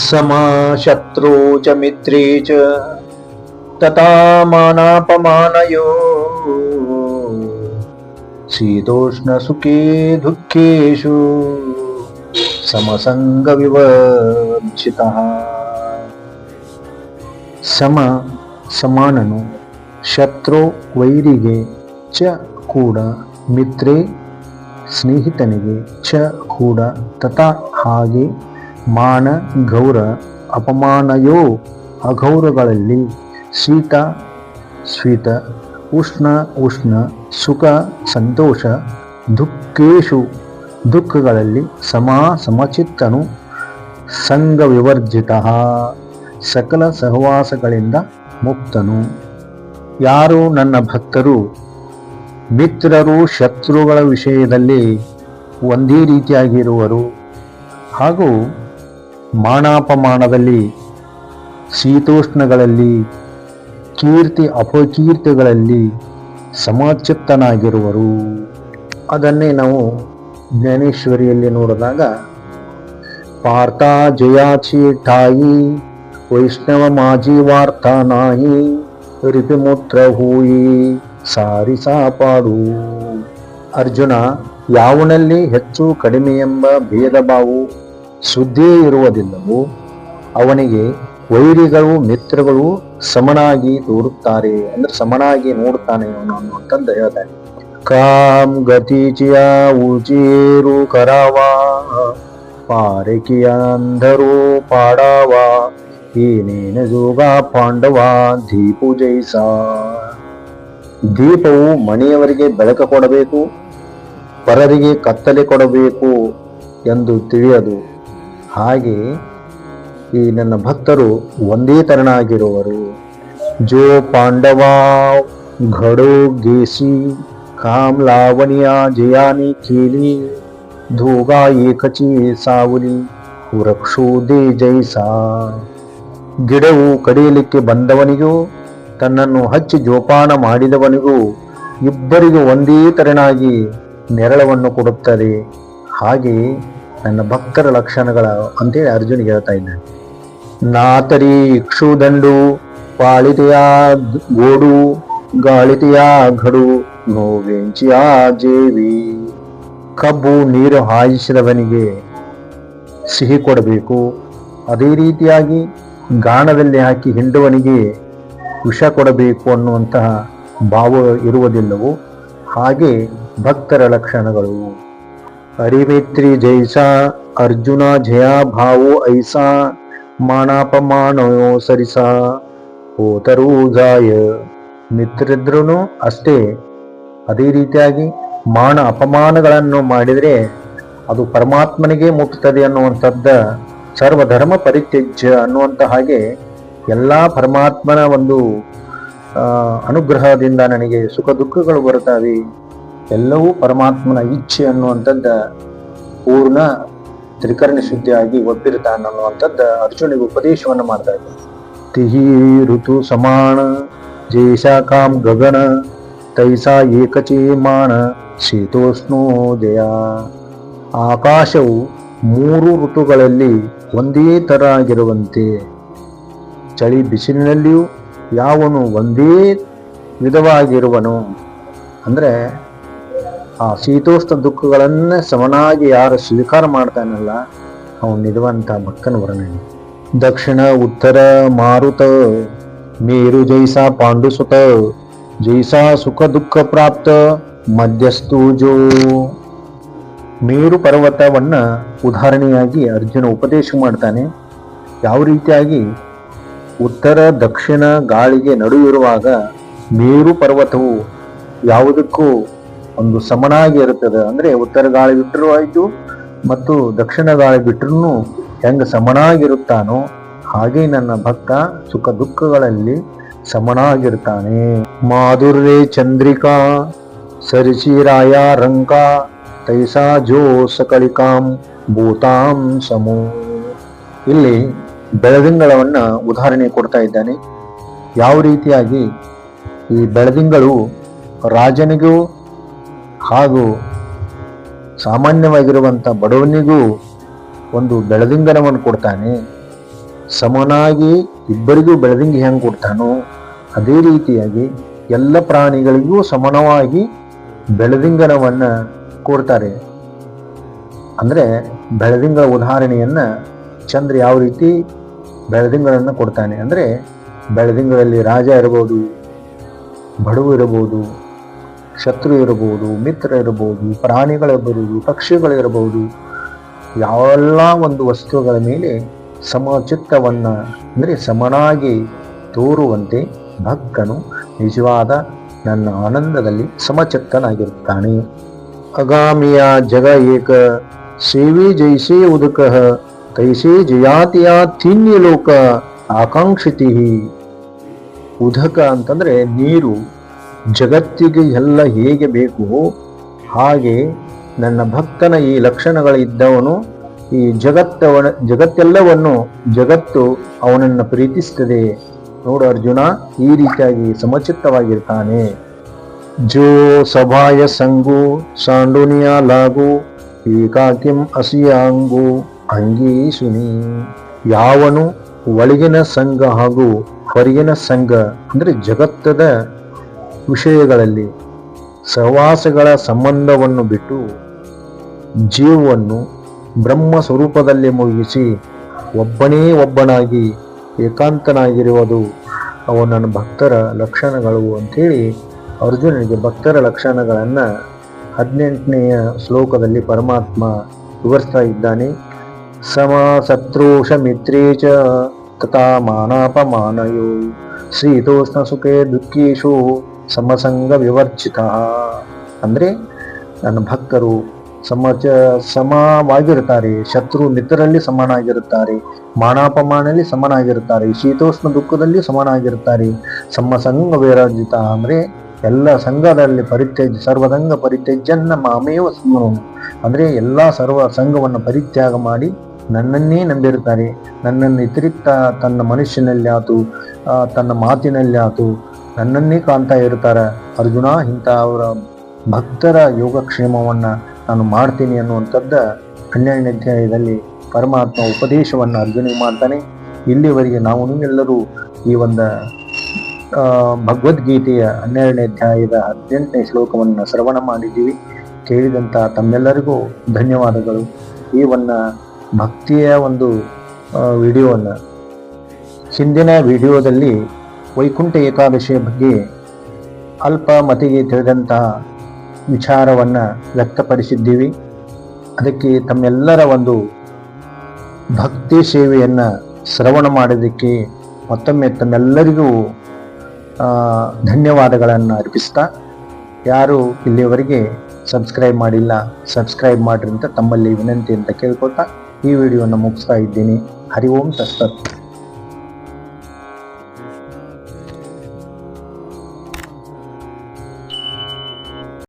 समा शत्रु च मित्रे च तथा मानापमानयो शीतोष्णसुखे दुःखेषु ಸಮಸಂಗವಿವರ್ಜಿತಃ ಸಮ ಸಮಾನನು ಶತ್ರು ವೈರಿಗೆ ಚ ಕೂಡ ಮಿತ್ರೆ ಸ್ನೇಹಿತನಿಗೆ ಚ ಕೂಡ ತಥಾ ಹಾಗೆ ಮಾನ, ಗೌರ, ಅಪಮಾನಯೋ ಅಗೌರಗಳಲ್ಲಿ ಶೀತ ಶೀತ ಉಷ್ಣ ಉಷ್ಣ, ಸುಖ, ಸಂತೋಷ, ದುಃಖೇಶು, ದುಃಖಗಳಲ್ಲಿ ಸಮ ಸಮಚಿತ್ತನು ಸಂಘ ವಿವರ್ಜಿತ ಸಕಲ ಸಹವಾಸಗಳಿಂದ ಮುಕ್ತನು. ಯಾರು ನನ್ನ ಭಕ್ತರು? ಮಿತ್ರರು ಶತ್ರುಗಳ ವಿಷಯದಲ್ಲಿ ಒಂದೇ ರೀತಿಯಾಗಿರುವರು. ಹಾಗೂ ಮಾನಾಪಮಾನದಲ್ಲಿ, ಶೀತೋಷ್ಣಗಳಲ್ಲಿ, ಕೀರ್ತಿ ಅಪಕೀರ್ತಿಗಳಲ್ಲಿ ಸಮಚಿತ್ತನಾಗಿರುವರು ಅದನ್ನೇ ನಾವು ಜ್ಞಾನೇಶ್ವರಿಯಲ್ಲಿ ನೋಡಿದಾಗ, ಪಾರ್ಥ ಜಯಾಚಿ ಠಾಯಿ, ವೈಷ್ಣವ ಮಾಜಿ ವಾರ್ಥ ನಾಯಿ ರಿಪಿಮೂತ್ರ ಹೂಯಿ ಸಾರಿ ಪಾಡು ಅರ್ಜುನ, ಯಾವನಲ್ಲಿ ಹೆಚ್ಚು ಕಡಿಮೆ ಎಂಬ ಭೇದ ಭಾವು ಸುದ್ದಿ ಇರುವುದಿಲ್ಲವೋ, ಅವನಿಗೆ ವೈರಿಗಳು ಮಿತ್ರಗಳು ಸಮನಾಗಿ ತೋರುತ್ತಾರೆ ಅಂದ್ರೆ ಸಮನಾಗಿ ನೋಡುತ್ತಾನೆ ಅವನು ಅನ್ನುವಂಥದ್ದು ಹೇಳ್ತಾನೆ ಕಾಮ್ ಗತಿಚಿಯ ಉಜೇರು ಕರಾವ ಪಾರಕಿಯ ಅಂಧರು ಪಾಡಾವ, ಏನೇನ ಜೋಗ ಪಾಂಡವ ದೀಪು ಜೈಸ. ದೀಪವು ಮನೆಯವರಿಗೆ ಬೆಳಕ ಕೊಡಬೇಕು, ಪರರಿಗೆ ಕತ್ತಲೆ ಕೊಡಬೇಕು ಎಂದು ತಿಳಿಯದು. ಹಾಗೆ ಈ ನನ್ನ ಭಕ್ತರು ಒಂದೇ ತರನಾಗಿರುವರು ಜೋ ಪಾಂಡವ, ಘಡೋ ಗೇಸಿ, ಕಾಮ್ ಲಾವಣಿಯ, ಜಯಾನಿ ಕೇಳಿ ಧೂಗಾ ಏಕಚಿ ಸಾವುಲಿ ವೃಕ್ಷೋದೇ ಜೈಸಾ. ಗಿಡವು ಕಡಿಯಲಿಕ್ಕೆ ಬಂದವನಿಗೂ, ತನ್ನನ್ನು ಹಚ್ಚಿ ಜೋಪಾನ ಮಾಡಿದವನಿಗೂ ಇಬ್ಬರಿಗೂ ಒಂದೇ ತರನಾಗಿ ನೆರಳವನ್ನು ಕೊಡುತ್ತದೆ. ಹಾಗೆ ನನ್ನ ಭಕ್ತರ ಲಕ್ಷಣಗಳ ಅಂತೇಳಿ ಅರ್ಜುನ್ ಹೇಳ್ತಾ ಇದ್ದಾನೆ. ನಾತರಿ ಇಕ್ಷುದಂಡು ಪಾಳಿತೆಯ ಗೋಡು, ಗಾಳಿತೆಯ ಘಡು, ನೋವೆಂಚಿಯ ಜೇವಿ. ಕಬ್ಬು ನೀರು ಹಾಯಿಸಿದವನಿಗೆ ಸಿಹಿ ಕೊಡಬೇಕು. ಅದೇ ರೀತಿಯಾಗಿ ಗಾಣದಲ್ಲಿ ಹಾಕಿ ಹಿಂಡುವನಿಗೆ ವಿಷ ಕೊಡಬೇಕು ಅನ್ನುವಂತಹ ಭಾವ ಇರುವುದಿಲ್ಲವೋ ಹಾಗೆ ಭಕ್ತರ ಲಕ್ಷಣಗಳು. ಹರಿಮಿತ್ರಿ ಜೈಸಾ, ಅರ್ಜುನ ಜಯ ಭಾವೋ ಐಸಾ, ಮಾನಾಪಮಾನೋ ಸರಿಸ ಹೋತರೂ ಜಾಯ ಮಿತ್ರಿದ್ರೂ ಅಷ್ಟೇ. ಅದೇ ರೀತಿಯಾಗಿ ಮಾನ ಅಪಮಾನಗಳನ್ನು ಮಾಡಿದರೆ ಅದು ಪರಮಾತ್ಮನಿಗೆ ಮುಟ್ಟುತ್ತದೆ ಅನ್ನುವಂಥದ್ದ ಸರ್ವಧರ್ಮ ಪರಿತ್ಯಜ್ಯ ಅನ್ನುವಂಥ ಹಾಗೆ ಎಲ್ಲ ಪರಮಾತ್ಮನ ಒಂದು ಅನುಗ್ರಹದಿಂದ ನನಗೆ ಸುಖ ದುಃಖಗಳು ಬರುತ್ತವೆ. ಎಲ್ಲವೂ ಪರಮಾತ್ಮನ ಇಚ್ಛೆ ಅನ್ನುವಂಥದ್ದ ಪೂರ್ಣ ತ್ರಿಕರಣ ಶುದ್ಧಿಯಾಗಿ ಒಪ್ಪಿರ್ತಾನೆ ಅನ್ನುವಂಥದ್ದ ಅರ್ಜುನಿಗೆ ಉಪದೇಶವನ್ನು ಮಾಡ್ತಾ ಇದ್ದಾರೆ ತಿಹಿ ಋತು ಸಮಾನ ಜೇಷ ಕಾಮ್ ಗಗನ, ತೈಸಾ ಏಕಚೇಮಾಣ ಶೀತೋಷ್ಣೋದಯ ಆಕಾಶವು ಮೂರು ಋತುಗಳಲ್ಲಿ ಒಂದೇ ತರ ಆಗಿರುವಂತೆ, ಚಳಿ ಬಿಸಿಲಿನಲ್ಲಿಯೂ ಯಾವನು ಒಂದೇ ವಿಧವಾಗಿರುವನು. ಅಂದ್ರೆ ಆ ಶೀತೋಷ್ಣ ದುಃಖಗಳನ್ನು ಸಮನಾಗಿ ಯಾರು ಸ್ವೀಕಾರ ಮಾಡ್ತಾನಲ್ಲ, ಅವನು ನಿರುವಂತ ಭಕ್ತನ ವರ್ಣನೆ. ದಕ್ಷಿಣ, ಉತ್ತರ, ಮಾರುತ, ಮೇರು, ಜೈಸಾ, ಪಾಂಡುಸುತ, ಜೈಸಾ, ಸುಖ, ದುಃಖ ಪ್ರಾಪ್ತ, ಮಧ್ಯಸ್ಥು, ಜೋ. ಮೇರು ಪರ್ವತವನ್ನ ಉದಾಹರಣೆಯಾಗಿ ಅರ್ಜುನ ಉಪದೇಶ ಮಾಡ್ತಾನೆ. ಯಾವ ರೀತಿಯಾಗಿ? ಉತ್ತರ, ದಕ್ಷಿಣ, ಗಾಳಿಗೆ ನಡುವಿರುವಾಗ ಮೇರು ಪರ್ವತವು ಯಾವುದಕ್ಕೂ ಒಂದು ಸಮನಾಗಿ ಇರುತ್ತದೆ. ಅಂದ್ರೆ ಉತ್ತರ ಗಾಳಿ ಬಿಟ್ಟರೂ ಆಯಿತು, ಮತ್ತು ದಕ್ಷಿಣ ಗಾಳಿ ಬಿಟ್ಟರೂ ಹೆಂಗ ಸಮನಾಗಿರುತ್ತಾನೋ ಹಾಗೆ ನನ್ನ ಭಕ್ತ ಸುಖ ದುಃಖಗಳಲ್ಲಿ ಸಮನಾಗಿರ್ತಾನೆ. ಮಾಧುರ್ಯ ಚಂದ್ರಿಕಾ, ಸರಿಚಿರಾಯ ರಂಕ, ತೈಸಾ ಜೋ ಸಕಳಿಕಾಂ ಭೂತಾಂ ಸಮೋ. ಇಲ್ಲಿ ಬೆಳದಿಂಗಳವನ್ನ ಉದಾಹರಣೆ ಕೊಡ್ತಾ ಇದ್ದಾನೆ. ಯಾವ ರೀತಿಯಾಗಿ ಈ ಬೆಳದಿಂಗಳು ರಾಜನಿಗೂ ಹಾಗೂ ಸಾಮಾನ್ಯವಾಗಿರುವಂಥ ಬಡವನಿಗೂ ಒಂದು ಬೆಳದಿಂಗನವನ್ನು ಕೊಡ್ತಾನೆ. ಸಮನಾಗಿ ಇಬ್ಬರಿಗೂ ಬೆಳದಿಂಗಿ ಹೆಂಗೆ ಕೊಡ್ತಾನೋ ಅದೇ ರೀತಿಯಾಗಿ ಎಲ್ಲ ಪ್ರಾಣಿಗಳಿಗೂ ಸಮಾನವಾಗಿ ಬೆಳದಿಂಗನವನ್ನು ಕೊಡ್ತಾರೆ. ಅಂದರೆ ಬೆಳದಿಂಗಳ ಉದಾಹರಣೆಯನ್ನು ಚಂದ್ರ ಯಾವ ರೀತಿ ಬೆಳದಿಂಗಳನ್ನು ಕೊಡ್ತಾನೆ ಅಂದರೆ ಬೆಳದಿಂಗಳಲ್ಲಿ ರಾಜ ಇರ್ಬೋದು, ಬಡವು ಇರಬಹುದು ಶತ್ರು ಇರಬಹುದು, ಮಿತ್ರ ಇರಬಹುದು ಪ್ರಾಣಿಗಳಿರಬಹುದು ಪಕ್ಷಿಗಳಿರಬಹುದು ಯಾವೆಲ್ಲ ಒಂದು ವಸ್ತುಗಳ ಮೇಲೆ ಸಮಚಿತ್ತವನ್ನ ಅಂದರೆ ಸಮನಾಗಿ ತೋರುವಂತೆ ಭಕ್ತನು ನಿಜವಾದ ನನ್ನ ಆನಂದದಲ್ಲಿ ಸಮಚಿತ್ತನಾಗಿರುತ್ತಾನೆ. ಅಗಾಮಿಯ ಜಗ ಏಕ, ಸೇವೆ ಜೈಸೇ ಉದಕ, ತೈಸೇ ಜಯಾತಿಯ ತಿನ್ಯ ಲೋಕ ಆಕಾಂಕ್ಷಿತಿ ಉದಕ ಅಂತಂದರೆ ನೀರು. ಜಗತ್ತಿಗೆ ಎಲ್ಲ ಹೇಗೆ ಬೇಕು, ಹಾಗೆ ನನ್ನ ಭಕ್ತನ ಈ ಲಕ್ಷಣಗಳಿದ್ದವನು, ಈ ಜಗತ್ತವನ, ಜಗತ್ತೆಲ್ಲವನ್ನು ಜಗತ್ತು ಅವನನ್ನು ಪ್ರೀತಿಸ್ತದೆ. ನೋಡು ಅರ್ಜುನ, ಈ ರೀತಿಯಾಗಿ ಸಮಚಿತ್ತವಾಗಿರ್ತಾನೆ. ಜೋ ಸಭಾಯ ಸಂಗು, ಸಾಂಡುನಿಯ ಲಾಗು, ಏಕಾಕಿಂ ಅಸಿಯಾಂಗು, ಅಂಗೀಶುನಿ. ಯಾವನು ಒಳಗಿನ ಸಂಘ ಹಾಗೂ ಹೊರಗಿನ ಸಂಘ, ಅಂದರೆ ಜಗತ್ತದ ವಿಷಯಗಳಲ್ಲಿ ಸಹವಾಸಗಳ ಸಂಬಂಧವನ್ನು ಬಿಟ್ಟು ಜೀವವನ್ನು ಬ್ರಹ್ಮ ಸ್ವರೂಪದಲ್ಲಿ ಮುಗಿಸಿ ಒಬ್ಬನೇ ಒಬ್ಬನಾಗಿ ಏಕಾಂತನಾಗಿರುವುದು ಅವನನ್ನು ಭಕ್ತರ ಲಕ್ಷಣಗಳು ಅಂಥೇಳಿ ಅರ್ಜುನನಿಗೆ ಭಕ್ತರ ಲಕ್ಷಣಗಳನ್ನು ಹದಿನೆಂಟನೆಯ ಶ್ಲೋಕದಲ್ಲಿ ಪರಮಾತ್ಮ ವಿವರಿಸ್ತಾ ಇದ್ದಾನೆ. ಸಮ ಶತ್ರುಷ ಮಿತ್ರೇ ಚ ತಥಾ ಮಾನಾಪಮಾನಯೋ, ಶ್ರೀತೋಷ್ಣ ಸುಖೇ ದುಃಖೇಶು. ಸಮಸಂಗ ವಿವರ್ಜಿತ ಅಂದ್ರೆ ನನ್ನ ಭಕ್ತರು ಸಮಚ ಸಮವಾಗಿರುತ್ತಾರೆ, ಶತ್ರು ಮಿತ್ರರಲ್ಲಿ ಸಮನಾಗಿರುತ್ತಾರೆ ಮಾನಾಪಮಾನಲ್ಲಿ ಸಮನಾಗಿರುತ್ತಾರೆ, ಶೀತೋಷ್ಣ ದುಃಖದಲ್ಲಿ ಸಮನಾಗಿರುತ್ತಾರೆ ಸಮಸಂಗ ವಿರಾಜಿತ ಅಂದ್ರೆ ಎಲ್ಲ ಸಂಘದಲ್ಲಿ ಪರಿತ್ಯಜ ಸರ್ವಸಂಗ ಪರಿತ್ಯಜನ್ನ ಮಾಮೇವ ಸಮನು. ಅಂದ್ರೆ ಎಲ್ಲ ಸರ್ವ ಸಂಘವನ್ನು ಪರಿತ್ಯಾಗ ಮಾಡಿ ನನ್ನನ್ನೇ ನಂಬಿರುತ್ತಾರೆ. ನನ್ನನ್ನು ಇತಿರಿಕ್ತ ತನ್ನ ಮನುಷ್ಯನಲ್ಲಿ ಆತು ತನ್ನ ಮಾತಿನಲ್ಲಿ ಆತು ನನ್ನನ್ನೇ ಕಾಣ್ತಾ ಇರ್ತಾರೆ ಅರ್ಜುನ, ಇಂಥ ಅವರ ಭಕ್ತರ ಯೋಗಕ್ಷೇಮವನ್ನು ನಾನು ಮಾಡ್ತೀನಿ ಅನ್ನುವಂಥದ್ದು ಹನ್ನೆರಡನೇ ಅಧ್ಯಾಯದಲ್ಲಿ ಪರಮಾತ್ಮ ಉಪದೇಶವನ್ನು ಅರ್ಜುನಿಗೆ ಮಾಡ್ತಾನೆ. ಇಲ್ಲಿವರೆಗೆ ನಾವು ಎಲ್ಲರೂ ಈ ಒಂದು ಭಗವದ್ಗೀತೆಯ ಹನ್ನೆರಡನೇ ಅಧ್ಯಾಯದ ಹದಿನೆಂಟನೇ ಶ್ಲೋಕವನ್ನು ಶ್ರವಣ ಮಾಡಿದ್ದೀವಿ. ಕೇಳಿದಂಥ ತಮ್ಮೆಲ್ಲರಿಗೂ ಧನ್ಯವಾದಗಳು. ಈ ಒಂದು ಭಕ್ತಿಯ ಒಂದು ವಿಡಿಯೋವನ್ನು. ಹಿಂದಿನ ವಿಡಿಯೋದಲ್ಲಿ ವೈಕುಂಠ ಏಕಾದಶಿಯ ಬಗ್ಗೆ ಅಲ್ಪ ಮತಿಗೆ ತಿಳಿದಂತಹ ವಿಚಾರವನ್ನು ವ್ಯಕ್ತಪಡಿಸಿದ್ದೀವಿ. ಅದಕ್ಕೆ ತಮ್ಮೆಲ್ಲರ ಒಂದು ಭಕ್ತಿ ಸೇವೆಯನ್ನು ಶ್ರವಣ ಮಾಡೋದಕ್ಕೆ ಮತ್ತೊಮ್ಮೆ ತಮ್ಮೆಲ್ಲರಿಗೂ ಧನ್ಯವಾದಗಳನ್ನು ಅರ್ಪಿಸ್ತಾ, ಯಾರು ಇಲ್ಲಿಯವರೆಗೆ ಸಬ್ಸ್ಕ್ರೈಬ್ ಮಾಡಿಲ್ಲ, ಸಬ್ಸ್ಕ್ರೈಬ್ ಮಾಡಿರಿ ಅಂತ ತಮ್ಮಲ್ಲಿ ವಿನಂತಿ ಅಂತ ಕೇಳ್ಕೊಳ್ತಾ, ಈ ವಿಡಿಯೋನ ಮುಗಿಸ್ತಾ ಇದ್ದೀನಿ. ಹರಿ ಓಂ ತಸ್ತತ್